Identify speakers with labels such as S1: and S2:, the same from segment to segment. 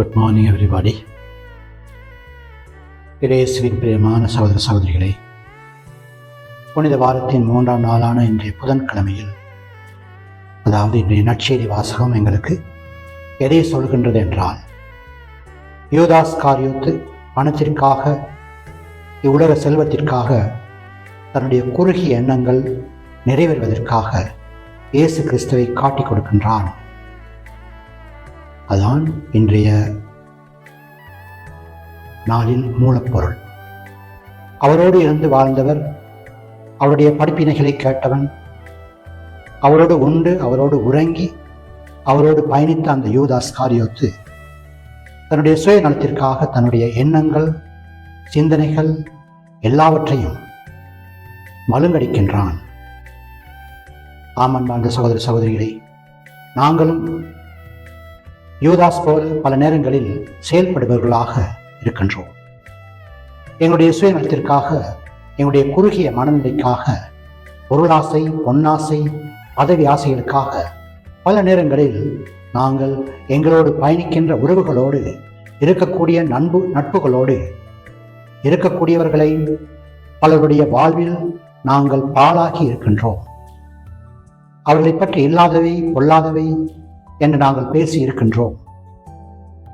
S1: Good morning everybody இயேசுவின் பிரியமான சகோதர சகோதரிகளே புனித வாரத்தின் மூன்றாம் நாளான இன்றைய புதன்கிழமையில் அதாவது இன்றைய நற்செய்தி வாசகம் எங்களுக்கு எதை சொல்கின்றது என்றால் யோதாஸ் காரியோத்து பணத்திற்காக இவ்வுலக செல்வத்திற்காக தன்னுடைய குறுகிய எண்ணங்கள் நிறைவேறுவதற்காக இயேசு கிறிஸ்துவை காட்டிக் கொடுக்கின்றான். அதான் இன்றைய நாளின் மூலப்பொருள். அவரோடு இருந்து வாழ்ந்தவர் அவருடைய படிப்பினைகளை கேட்டவன் அவரோடு உண்டு அவரோடு உறங்கி அவரோடு பயணித்த அந்த யூதாஸ் காரியோத்து தன்னுடைய சுயநலத்திற்காக தன்னுடைய எண்ணங்கள் சிந்தனைகள் எல்லாவற்றையும் மழுங்கடிக்கின்றான். ஆமன் வாழ்ந்த சகோதர சகோதரிகளை நாங்களும் யூதாஸ் போல பல நேரங்களில் செயல்படுபவர்களாக இருக்கின்றோம். எங்களுடைய சுயநலத்திற்காக எங்களுடைய குறுகிய மனநிலைக்காக பொருளாசை பொன்னாசை பதவி ஆசைகளுக்காக பல நேரங்களில் நாங்கள் எங்களோடு பயணிக்கின்ற உறவுகளோடு இருக்கக்கூடிய நண்பு நட்புகளோடு இருக்கக்கூடியவர்களை பலருடைய வாழ்வில் நாங்கள் பாழாகி இருக்கின்றோம். அவர்களை பற்றி இல்லாதவை பொல்லாதவை என்று நாங்கள் பேசி இருக்கின்றோம்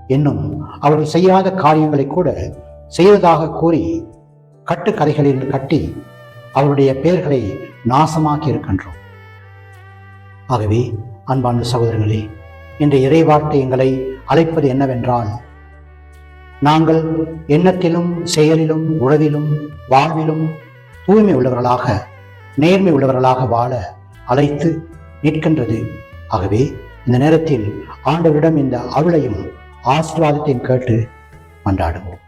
S1: இன்னும் அவர்கள் செய்யாத காரியங்களை கூட செய்வதாக கூறி கட்டுக்கதைகளில் கட்டி அவருடைய பெயர்களை நாசமாக்கி இருக்கின்றோம் ஆகவே அன்பான சகோதரர்களே இன்று இறைவார்த்தை எங்களை அழைப்பது என்னவென்றால் நாங்கள் எண்ணத்திலும் செயலிலும் உறவிலும் வாழ்விலும் தூய்மை உள்ளவர்களாக நேர்மை உள்ளவர்களாக வாழ அழைத்து நிற்கின்றது. ஆகவே இந்த நேரத்தில் ஆண்டவரிடம் இந்த அருளையும் ஆசீர்வாதத்தையும் கேட்டு மன்றாடுவோம்.